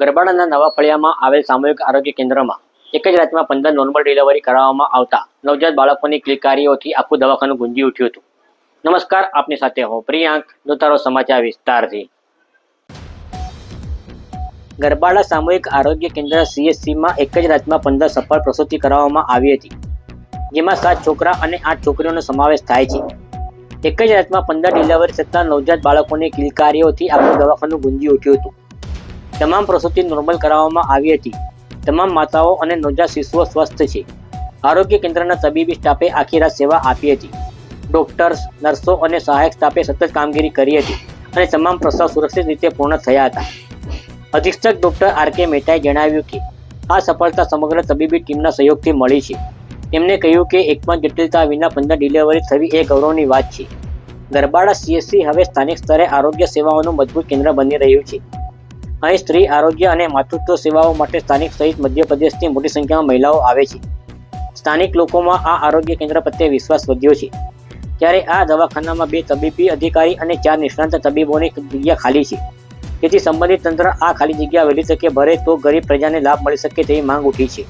ગરબાડાના નવા ફળિયામાં આવેલ સામૂહિક આરોગ્ય કેન્દ્રમાં એક જ રાતમાં પંદર નોર્મલ ડિલિવરી કરાવવામાં આવતા નવજાત બાળકોની કિલકારીઓથી આખું દવાખાનું ગુંજી ઉઠ્યું હતું. નમસ્કાર, આપની સાથે હું પ્રિયાંક, દોતારો સમાચાર વિસ્તારથી. ગરબાડા સામૂહિક આરોગ્ય કેન્દ્ર સીએસસીમાં એક જ રાતમાં પંદર સફળ પ્રસૂતિ કરાવવામાં આવી હતી, જેમાં સાત છોકરા અને આઠ છોકરીઓનો સમાવેશ થાય છે. એક જ રાતમાં પંદર ડિલિવરી થતાં નવજાત બાળકોની કિલકારીઓથી આખું દવાખાનું ગુંજી ઉઠ્યું હતું. તમામ પ્રસૂતિ નોર્મલ કરાવવામાં આવી હતી. તમામ માતાઓ અને નવજાત શિશુઓ સ્વસ્થ છે. આરોગ્ય કેન્દ્રના તબીબી સ્ટાફે આખી રાત સેવા આપી હતી. ડોક્ટર્સ, નર્સો અને સહાયક સ્ટાફે સતત કામગીરી કરી હતી અને તમામ પ્રસ્તાવ સુરક્ષિત રીતે પૂર્ણ થયા હતા. અધિક્ષક ડોક્ટર આર કે મહેતાએ જણાવ્યું કે, આ સફળતા સમગ્ર તબીબી ટીમના સહયોગથી મળી છે. તેમણે કહ્યું કે એક પણ જટિલતા વિના પંદર ડિલિવરી થવી એ ગૌરવની વાત છે. ગરબાડા સીએસસી હવે સ્થાનિક સ્તરે આરોગ્ય સેવાઓનું મજબૂત કેન્દ્ર બની રહ્યું છે. અહીં સ્ત્રી, આરોગ્ય અને માતૃત્વ સેવાઓ માટે સ્થાનિક સહિત મધ્યપ્રદેશથી મોટી સંખ્યામાં મહિલાઓ આવે છે. સ્થાનિક લોકોમાં આ આરોગ્ય કેન્દ્ર પ્રત્યે વિશ્વાસ વધ્યો છે. ત્યારે આ દવાખાનામાં બે તબીબી અધિકારી અને ચાર નિષ્ણાંત તબીબોની જગ્યા ખાલી છે. તેથી સંબંધિત તંત્ર આ ખાલી જગ્યા વહેલી તકે ભરે તો ગરીબ પ્રજાને લાભ મળી શકે તેવી માંગ ઉઠી છે.